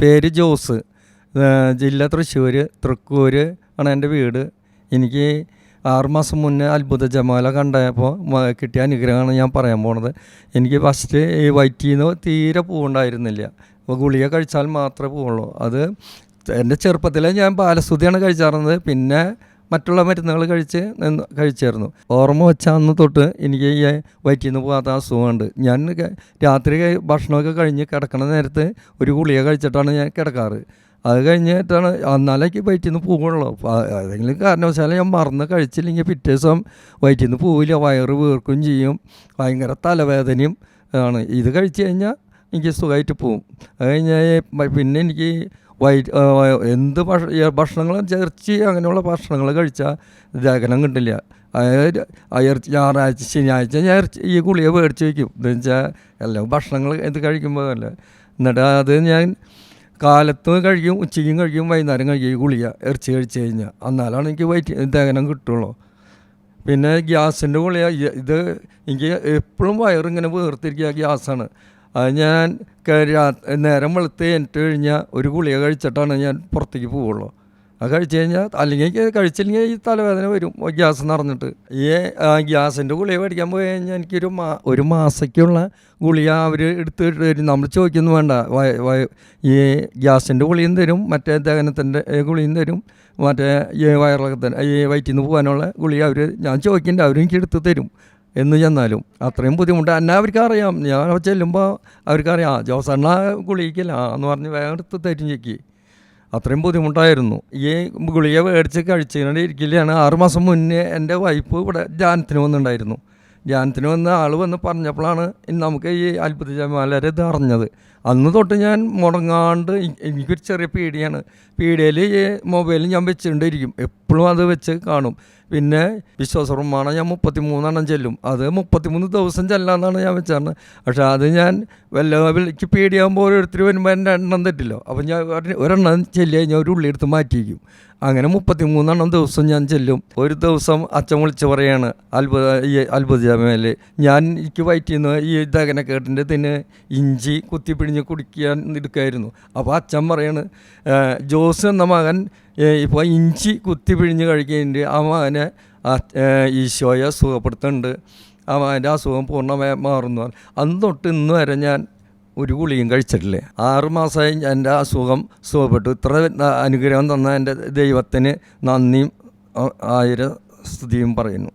പേര് ജോസ്. ജില്ല തൃശ്ശൂർ തൃക്കൂർ ആണ് എന്റെ വീട്. എനിക്ക് ആറുമാസം മുന്നേ അത്ഭുത ജമാല കണ്ടപ്പോൾ കിട്ടിയ അനുഗ്രഹമാണ് ഞാൻ പറയാൻ പോണത്. എനിക്ക് ഫസ്റ്റ് ഈ വയറ്റിൽ നിന്ന് തീരെ പൂവുണ്ടായിരുന്നില്ല. അപ്പോൾ ഗുളിക കഴിച്ചാൽ മാത്രമേ പോവുള്ളൂ. അത് എന്റെ ചെറുപ്പത്തിലെ ഞാൻ ബാലസ്തുതിയാണ് കഴിച്ചാറുന്നത്. പിന്നെ മറ്റുള്ള മരുന്നുകൾ കഴിച്ച് കഴിച്ചായിരുന്നു. ഓർമ്മ വെച്ച അന്ന് തൊട്ട് എനിക്ക് ഈ വയറ്റിൽ നിന്ന് പോകാത്ത അസുഖമുണ്ട്. ഞാൻ രാത്രി ഭക്ഷണമൊക്കെ കഴിഞ്ഞ് കിടക്കണ നേരത്ത് ഒരു ഗുളിക കഴിച്ചിട്ടാണ് ഞാൻ കിടക്കാറ്. അത് കഴിഞ്ഞിട്ടാണ് എന്നാലേക്ക് വയറ്റിൽ നിന്ന് പോകുള്ളൂ ഏതെങ്കിലും കാരണവശാലും ഞാൻ മറന്ന് കഴിച്ചില്ലെങ്കിൽ പിറ്റേ ദിവസം വയറ്റിൽ നിന്ന് പോവില്ല. വയറ് വീർക്കും ചെയ്യും. ഭയങ്കര തലവേദനയും ആണ്. ഇത് കഴിച്ച് കഴിഞ്ഞാൽ എനിക്ക് സുഖമായിട്ട് പോവും. അത് കഴിഞ്ഞാൽ പിന്നെ എനിക്ക് വൈറ്റ് എന്ത് ഭക്ഷ ഭക്ഷണങ്ങൾ ഇറച്ചി അങ്ങനെയുള്ള ഭക്ഷണങ്ങൾ കഴിച്ചാൽ ദഹനം കിട്ടില്ല. അതായത് ഇറച്ചി ഞായറാഴ്ച ശനിയാഴ്ച ഞാൻ ഈ ഗുളിക മേടിച്ച് വയ്ക്കും. എന്ന് വെച്ചാൽ എല്ലാം ഭക്ഷണങ്ങൾ ഇത് കഴിക്കുമ്പോൾ അല്ല. എന്നിട്ട് അത് ഞാൻ കാലത്ത് കഴിക്കും ഉച്ചയ്ക്കും കഴിക്കും വൈകുന്നേരം കഴിക്കും ഈ ഗുളിക ഇറച്ചി കഴിച്ച് കഴിഞ്ഞാൽ എന്നാലാണ് എനിക്ക് വൈറ്റ് ദഹനം കിട്ടുള്ളൂ. പിന്നെ ഗ്യാസിന്റെ ഗുളിക ഇത് എനിക്ക് എപ്പോഴും വയറിങ്ങനെ വേർത്തിരിക്കുക ഗ്യാസാണ്. ഞാൻ നേരം വെളുത്ത് എനിക്ക് കഴിഞ്ഞാൽ ഒരു ഗുളിക കഴിച്ചിട്ടാണ് ഞാൻ പുറത്തേക്ക് പോവുള്ളൂ. അത് കഴിച്ച് കഴിഞ്ഞാൽ അല്ലെങ്കിൽ കഴിച്ചില്ലെങ്കിൽ ഈ തലവേദന വരും ഗ്യാസ് നിറഞ്ഞിട്ട്. ഈ ഗ്യാസിന്റെ ഗുളിക മേടിക്കാൻ പോയി കഴിഞ്ഞാൽ എനിക്കൊരു മാ ഒരു മാസക്കുള്ള ഗുളിക അവർ എടുത്ത് തരും. നമ്മൾ ചോദിക്കുന്നു വേണ്ട ഈ ഗ്യാസിന്റെ ഗുളിയും തരും മറ്റേ ദഹനത്തിന്റെ ഗുളിയും തരും മറ്റേ ഈ വയറിളക്കത്തിന് ഈ വയറ്റിൽ നിന്ന് പോകാനുള്ള ഗുളിക അവർ ഞാൻ ചോദിക്കേണ്ട അവരും എനിക്ക് എടുത്ത് തരും. എന്ന് ചെന്നാലും അത്രയും ബുദ്ധിമുട്ട്. എന്നെ അവർക്ക് അറിയാം. ഞാൻ ചെല്ലുമ്പോൾ അവർക്കറിയാം ആ ജോസണ്ണ ഗുളികയില്ല എന്ന് പറഞ്ഞ് വേറെടുത്ത് തരും ചെക്ക് അത്രയും ബുദ്ധിമുട്ടായിരുന്നു. ഈ ഗുളിക മേടിച്ച് കഴിച്ചുകൊണ്ട് ഇരിക്കില്ലാണ് ആറുമാസം മുന്നേ എന്റെ വൈഫ് ഇവിടെ ധ്യാനത്തിന് വന്നിട്ടുണ്ടായിരുന്നു. ധ്യാനത്തിന് വന്ന ആൾ വന്ന് പറഞ്ഞപ്പോഴാണ് നമുക്ക് ഈ അത്ഭുത ജമാലരെ ഇത് അറിഞ്ഞത്. അന്ന് തൊട്ട് ഞാൻ മുടങ്ങാണ്ട് എനിക്കൊരു ചെറിയ പീടിയാണ്. പീടികയിൽ ഈ മൊബൈൽ ഞാൻ വെച്ചുകൊണ്ടിരിക്കും എപ്പോഴും അത് വെച്ച് കാണും. പിന്നെ വിശ്വാസപ്രമാണം ഞാൻ മുപ്പത്തി മൂന്നെണ്ണം ചെല്ലും. അത് മുപ്പത്തിമൂന്ന് ദിവസം ചെല്ലാന്നാണ് ഞാൻ വെച്ചാണ് പക്ഷേ അത് ഞാൻ വല്ല എനിക്ക് പേടിയാകുമ്പോൾ ഓരോരുത്തർ വരുമ്പോൾ എന്റെ എണ്ണം തെറ്റില്ലോ. അപ്പം ഞാൻ ഒരെണ്ണം ചെല്ലി കഴിഞ്ഞാൽ ഒരു ഉള്ളി എടുത്ത് മാറ്റിയിരിക്കും അങ്ങനെ മുപ്പത്തി മൂന്നെണ്ണം ദിവസം ഞാൻ ചെല്ലും. ഒരു ദിവസം അച്ഛൻ വിളിച്ച് പറയാണ് അത്ഭുത ഈ അത്ഭുത ജാമേൽ ഞാൻ എനിക്ക് വയറ്റിൽ നിന്ന് ഈ ദഹനക്കേട്ടിന്റെ തന്നെ ഇഞ്ചി കുത്തിപ്പിഴിഞ്ഞ് കുടിക്കാൻ എടുക്കായിരുന്നു. അപ്പോൾ അച്ഛൻ പറയാണ് ജോസ് എന്ന മകൻ ഇപ്പോൾ ഇഞ്ചി കുത്തി പിഴിഞ്ഞ് കഴിക്കുന്നുണ്ട്. ആ മകനെ ഈശോയെ സുഖപ്പെടുത്തുന്നുണ്ട് ആ മകന്റെ അസുഖം പൂർണമായി മാറുന്നു. അന്ന് തൊട്ട് ഇന്ന് വരെ ഞാൻ ഒരു ഗുളിയും കഴിച്ചിട്ടില്ലേ. ആറ് മാസമായി എന്റെ അസുഖം സുഖപ്പെട്ടു. ഇത്ര അനുഗ്രഹം തന്ന എന്റെ ദൈവത്തിന് നന്ദിയും ആയിരം സ്തുതിയും പറയുന്നു.